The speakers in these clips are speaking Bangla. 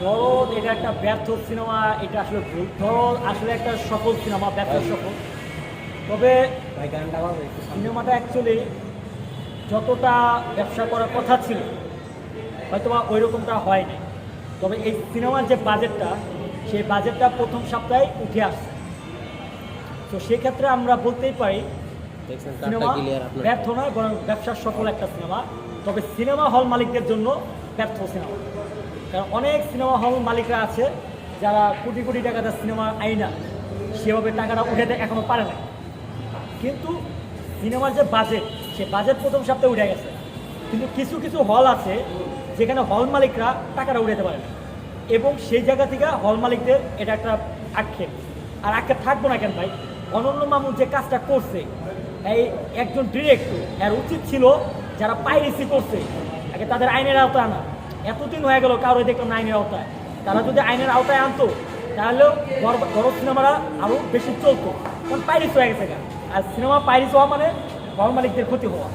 ধরো এটা একটা ব্যর্থ সিনেমা এটা আসলে ভুল। ধরো আসলে একটা সফল সিনেমা ব্যর্থ সফল। তবে সিনেমাটা অ্যাকচুয়ালি যতটা ব্যবসা করার কথা ছিল হয়তো বা ওই রকমটা হয়নি। তবে এই সিনেমার যে বাজেটটা সেই বাজেটটা প্রথম সপ্তাহে উঠে আসছে। তো সেক্ষেত্রে আমরা বলতেই পারি সিনেমা ব্যর্থ নয় বরং ব্যবসার সফল একটা সিনেমা। তবে সিনেমা হল মালিকদের জন্য ব্যর্থ সিনেমা। কারণ অনেক সিনেমা হল মালিকরা আছে যারা কোটি কোটি টাকা তার সিনেমা আইনা সেভাবে টাকাটা উঠাতে এখনও পারে না। কিন্তু সিনেমার যে বাজেট সে বাজেট প্রথম সপ্তাহে উঠে গেছে। কিন্তু কিছু কিছু হল আছে যেখানে হল মালিকরা টাকাটা উঠাতে পারে না। এবং সেই জায়গা থেকে হল মালিকদের এটা একটা আক্ষেপ। আর আক্ষেপ থাকব না কেন ভাই? অনন্য মামুন যে কাজটা করছে, এই একজন ডিরেক্টর এর উচিত ছিল যারা পাইরেসি করছে, আগে তাদের আইনের আওতায় আনা। এতদিন হয়ে গেল কারও দেখলাম না আইনের আওতায়। তারা যদি আইনের আওতায় আনতো তাহলেও বড় সিনেমারা আরও বেশি চলতো। কারণ পাইরিস হয়ে গেছে। আর সিনেমা পাইরিস হওয়া মানে হল মালিকদের ক্ষতি হওয়া।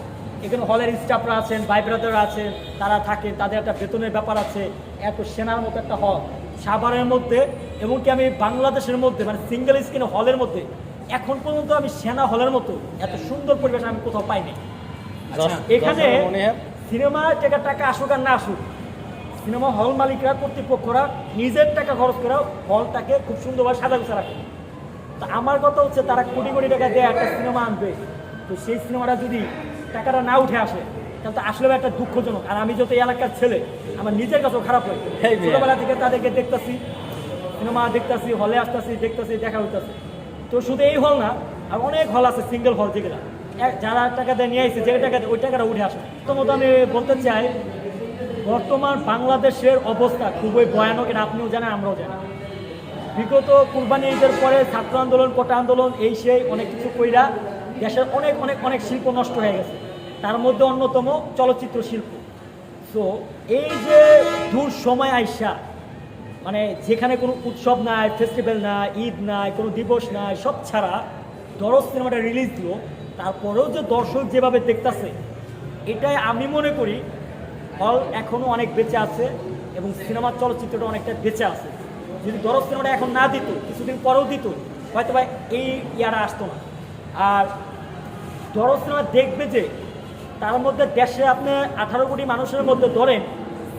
এখানে হলের স্টাফরা আছেন ভাই ব্রাদাররা আছেন তারা থাকে তাদের একটা বেতনের ব্যাপার আছে এত সেনার মতো একটা হল। সাভারের মধ্যে এমনকি আমি বাংলাদেশের মধ্যে মানে সিঙ্গেল স্ক্রিন হলের মধ্যে এখন পর্যন্ত আমি সেনা হলের মতো এত সুন্দর পরিবেশ আমি কোথাও পাইনি। এখানে মনে হয় সিনেমা টাকা আসুক আর না আসুক সিনেমা হল মালিকরা কর্তৃপক্ষরা নিজের টাকা খরচ করে হলটাকে খুব সুন্দরভাবে সাজা গুছা রাখে। তা আমার কথা হচ্ছে তারা কোটি কোটি টাকা দিয়ে একটা সিনেমা আনবে। তো সেই সিনেমাটা যদি টাকাটা না উঠে আসে তাহলে তো আসলে একটা দুঃখজনক। আর আমি যত এলাকার ছেলে আমার নিজের কাছেও খারাপ হয় মেয়ে। ছোটবেলা থেকে তাদেরকে দেখতেছি সিনেমা দেখতেছি হলে আসতেছি দেখতেছি দেখা হইতেছে। তো শুধু এই হল না আর অনেক হল আছে সিঙ্গেল হল যেগুলা যারা টাকা দিয়ে নিয়ে আসছে যে টাকা দিয়ে ওই টাকাটা উঠে আসে। প্রথমত আমি বলতে চাই বর্তমান বাংলাদেশের অবস্থা খুবই ভয়ানক এটা আপনিও জানেন, আমরাও জানি। বিগত কুরবানি ঈদের পরে ছাত্র আন্দোলন, কোটা আন্দোলন, এই সেই অনেক কিছু কইরা দেশের অনেক অনেক অনেক শিল্প নষ্ট হয়ে গেছে। তার মধ্যে অন্যতম চলচ্চিত্র শিল্প। তো এই যে দূর সময় আইসা মানে যেখানে কোনো উৎসব নাই ফেস্টিভ্যাল নাই, ঈদ নাই, কোনো দিবস নাই, সব ছাড়া দরজ সিনেমাটা রিলিজ দিল। তারপরেও যে দর্শক যেভাবে দেখতাছে, এটাই আমি মনে করি হল এখনও অনেক বেঁচে আছে এবং সিনেমার চলচ্চিত্রটা অনেকটা বেঁচে আছে। যদি দরজ সিনেমাটা এখন না দিত, কিছুদিন পরেও দিত, হয়তো বা এই ইয়ারা আসতো না। আর দরজ সিনেমা দেখবে যে তার মধ্যে দেশে আপনি আঠারো কোটি মানুষের মধ্যে ধরেন,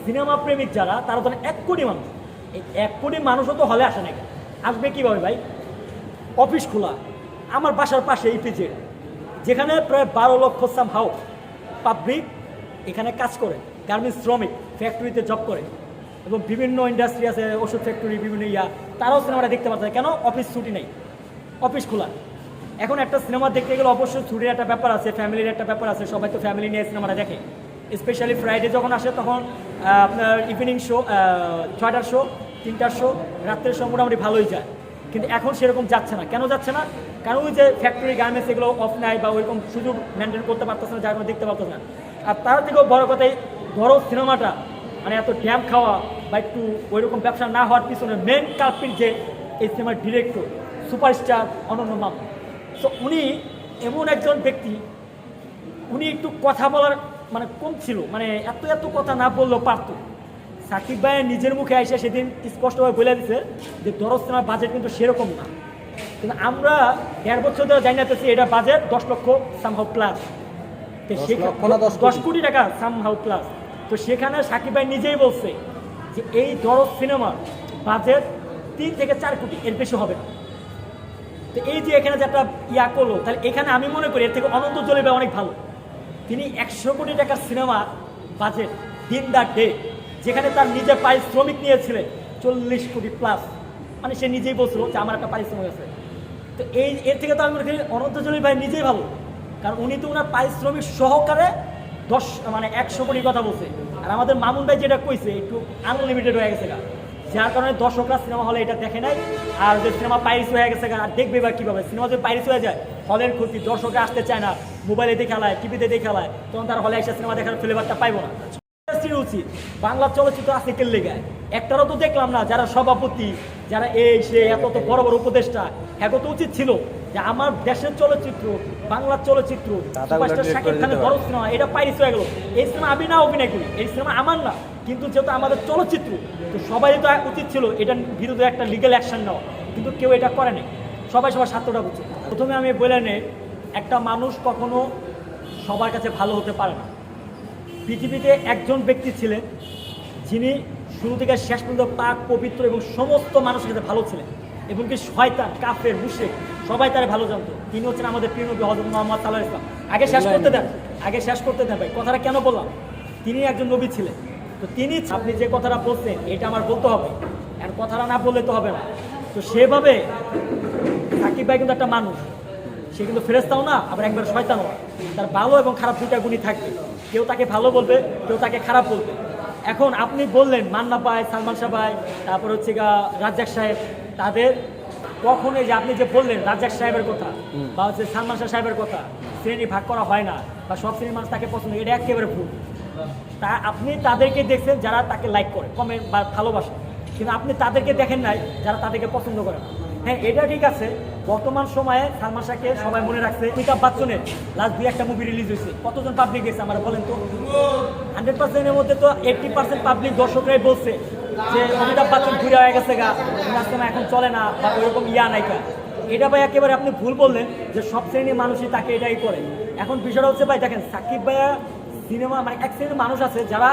সিনেমা প্রেমিক যারা, তারা ধরেন এক কোটি মানুষ। এই এক কোটি মানুষও তো হলে আসে নাকি? আসবে কীভাবে ভাই? অফিস খোলা, আমার বাসার পাশে ইপিজে যেখানে প্রায় বারো লক্ষ সাম হাউ পাবলিক এখানে কাজ করে। গার্মেন্টস শ্রমিক ফ্যাক্টরিতে জব করে এবং বিভিন্ন ইন্ডাস্ট্রি আছে, ওষুধ ফ্যাক্টরি বিভিন্ন ইয়া। তারাও সিনেমাটা দেখতে পাচ্ছে কেন? অফিস ছুটি নেই। অফিস খোলা। এখন একটা সিনেমা দেখতে গেলে অবশ্যই ছুটির একটা ব্যাপার আছে, ফ্যামিলির একটা ব্যাপার আছে। সবাই তো ফ্যামিলি নিয়ে সিনেমাটা দেখে। স্পেশালি ফ্রাইডে যখন আসে, তখন আপনার ইভিনিং শো ছয়টার শো তিনটার শো রাত্রের শো মোটামুটি ভালোই যায়। কিন্তু এখন সেরকম যাচ্ছে না। কেন যাচ্ছে না? কারণ ওই যে ফ্যাক্টরি গার্মেন্টস এগুলো অফ নাই বা ওইরকম সুযোগ মেনটেন করতে পারতেছে না যার কারণে দেখতে পারতেছে না। আর তার থেকেও বড় কথা বড় সিনেমাটা মানে এত ড্যাম খাওয়া বা একটু ওইরকম ব্যবসা না হওয়ার পিছনে মেন কালপিট যে এই সিনেমার ডিরেক্টর সুপারস্টার অনন্য মাম। সো উনি এমন একজন ব্যক্তি উনি একটু কথা বলার মানে কম ছিল মানে এত এত কথা না বললেও পারতো। সাকিব ভাইয়ের নিজের মুখে এসে সেদিন স্পষ্টভাবে বলে দিছে যে দরজ সিনেমার বাজেট কিন্তু সেরকম না। কিন্তু আমরা দেড় বছর ধরে জানি নাতেছি এটা বাজেট দশ লক্ষ সামহাউ প্লাস? দশ কোটি। টাকা সামহাউ প্লাস তো সেখানে সাকিব ভাই নিজেই বলছে যে এই দরজ সিনেমার বাজেট তিন থেকে চার কোটি, এর বেশি হবে না। তো এই যে এখানে যে একটা ইয়া করল, তাহলে এখানে আমি মনে করি এর থেকে অনন্ত জলিবে অনেক ভালো। তিনি একশো কোটি টাকার সিনেমা বাজেট দিন দা ডে, যেখানে তার নিজে পারিশ্রমিক নিয়েছিলেন চল্লিশ কোটি প্লাস মানে সে নিজেই বলছিল যে আমার একটা পারিশ্রমিক আছে। তো এই, এর থেকে তো আমি মনে করি অনন্ত জলিল ভাই নিজেই ভালো। কারণ উনি তো ওনার পারিশ্রমিক সহকারে দশ মানে একশো কোটি কথা বলছে। আর আমাদের মামুন ভাই যেটা কইছে, একটু আনলিমিটেড হয়ে গেছে যার কারণে দর্শকরা সিনেমা হলে এটা দেখে নাই, আর যে সিনেমা পাইরিস হয়ে গেছে আর দেখবে বা কীভাবে? সিনেমা যদি পাইরিস হয়ে যায় হলের ক্ষতি, দর্শকরা আসতে চায় না মোবাইলে দেখে খেলায় টিভিতে দেখে খেলায় তখন তার হলে এসে সিনেমা দেখার ফ্লেভারটা পাইবো না। উচিত বাংলা চলচ্চিত্র আছে কেলে গায় একটারও তো দেখলাম না, যারা সভাপতি, যারা এই, সে, এত তো বড় বড় উপদেষ্টা হ্যাঁ তো উচিত ছিল যে আমার দেশের চলচ্চিত্র বাংলার চলচ্চিত্র। দাদাগুলো শাকিব খানের বড় সিনেমা এটা পাইরিস হয়ে গেল। এই সিনেমা আমি না অভিনয় করি এই সিনেমা আমার না। কিন্তু যেহেতু আমাদের চলচ্চিত্র তো সবাই তো উচিত ছিল এটার বিরুদ্ধে একটা লিগ্যাল অ্যাকশন নেওয়া। কিন্তু কেউ এটা করেনি। সবাই সবার স্বার্থটা বুঝছে প্রথমে আমি বলে নেই একটা মানুষ কখনো সবার কাছে ভালো হতে পারে না। পৃথিবীতে একজন ব্যক্তি ছিলেন যিনি শুরু থেকে শেষ পর্যন্ত পাক পবিত্র এবং সমস্ত মানুষের কাছে ভালো ছিলেন। এবং কি শয়তান কাফের মুশেক সবাই তারা ভালো জানতো। তিনি হচ্ছেন আমাদের প্রিয় নবী হজরত মোহাম্মদ সাল্লাহ ইসলাম আগে শেষ করতে দেন আগে শেষ করতে দেন ভাই কথাটা কেন বললাম? তিনি একজন নবী ছিলেন। তো তিনি আপনি যে কথাটা বলছেন এটা আমার বলতে হবে। আর কথাটা না বললে তো হবে না। তো সেভাবে সাকিব ভাই কিন্তু একটা মানুষ। সে কিন্তু ফেরেস্তাও না আবার একবার শয়তানও। তার ভালো এবং খারাপ দুইটা গুণই থাকবে। কেউ তাকে ভালো বলবে কেউ তাকে খারাপ বলবে। এখন আপনি বললেন মান্না পায় সালমান শাহ ভাই তারপর হচ্ছে গা রাজ্জাক সাহেব। তাদের কখনোই যে আপনি যে বললেন রাজ্জাক সাহেবের কথা বা হচ্ছে সালমান শাহ সাহেবের কথা শ্রেণি ভাগ করা হয় না বা সব শ্রেণির মানুষ তাকে পছন্দ এটা একেবারে ভুল। তা আপনি তাদেরকে দেখছেন যারা তাকে লাইক করে কমেন্ট বা ভালোবাসে। কিন্তু আপনি তাদেরকে দেখেন নাই যারা তাদেরকে পছন্দ করে না। হ্যাঁ এটা ঠিক আছে বর্তমান সময়ে সালমান শাহকে সবাই মনে রাখছে অমিতাভ বচ্চনের লাস্ট দুই একটা মুভি রিলিজ হয়েছে। কতজন পাবলিক গেছে আমার বলেন তো? হান্ড্রেড পার্সেন্টের মধ্যে তো এইটটি পার্সেন্ট পাবলিক দর্শকরাই বলছে। যে অমিতাভ বচ্চন ঘুরে হয়ে গেছে গা ওনার সময় এখন চলে না, বা ওইরকম ইয়া নাইকা এটা ভাই একেবারে আপনি ভুল বললেন যে সব শ্রেণির মানুষই তাকে এটাই করে। এখন বিষয়টা হচ্ছে ভাই, দেখেন সাকিব ভাইয়া সিনেমা মানে এক শ্রেণির মানুষ আছে যারা